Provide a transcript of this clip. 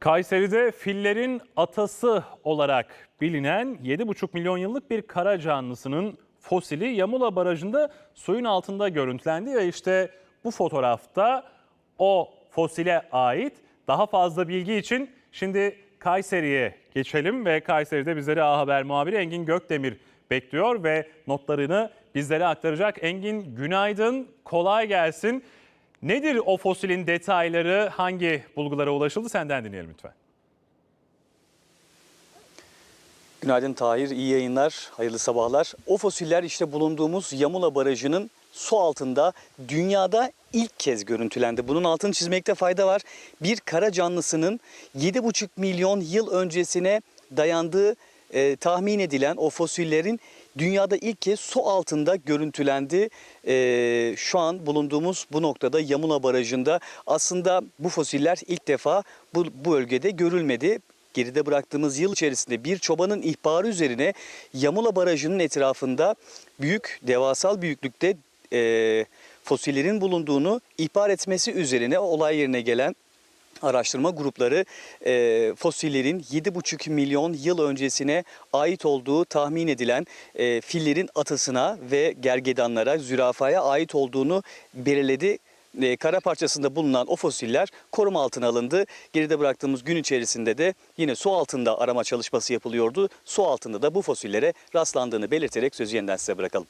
Kayseri'de fillerin atası olarak bilinen 7,5 milyon yıllık bir kara canlısının fosili Yamula Barajı'nda suyun altında görüntülendi ve işte bu fotoğrafta o fosile ait daha fazla bilgi için şimdi Kayseri'ye geçelim ve Kayseri'de bizleri A Haber muhabiri Engin Gökdemir bekliyor ve notlarını bizlere aktaracak. Engin günaydın, kolay gelsin. Nedir o fosilin detayları, hangi bulgulara ulaşıldı senden dinleyelim lütfen. Günaydın Tahir, iyi yayınlar, hayırlı sabahlar. O fosiller işte bulunduğumuz Yamula Barajı'nın su altında dünyada ilk kez görüntülendi. Bunun altını çizmekte fayda var. Bir kara canlısının 7,5 milyon yıl öncesine dayandığı e, tahmin edilen o fosillerin dünyada ilk kez su altında görüntülendi. E, şu an bulunduğumuz bu noktada Yamula Barajı'nda aslında bu fosiller ilk defa bu, bu bölgede görülmedi. Geride bıraktığımız yıl içerisinde bir çobanın ihbarı üzerine Yamula Barajı'nın etrafında büyük, devasal büyüklükte e, fosillerin bulunduğunu ihbar etmesi üzerine olay yerine gelen araştırma grupları e, fosillerin 7,5 milyon yıl öncesine ait olduğu tahmin edilen e, fillerin atasına ve gergedanlara, zürafaya ait olduğunu belirledi. E, kara parçasında bulunan o fosiller koruma altına alındı. Geride bıraktığımız gün içerisinde de yine su altında arama çalışması yapılıyordu. Su altında da bu fosillere rastlandığını belirterek sözü yeniden size bırakalım.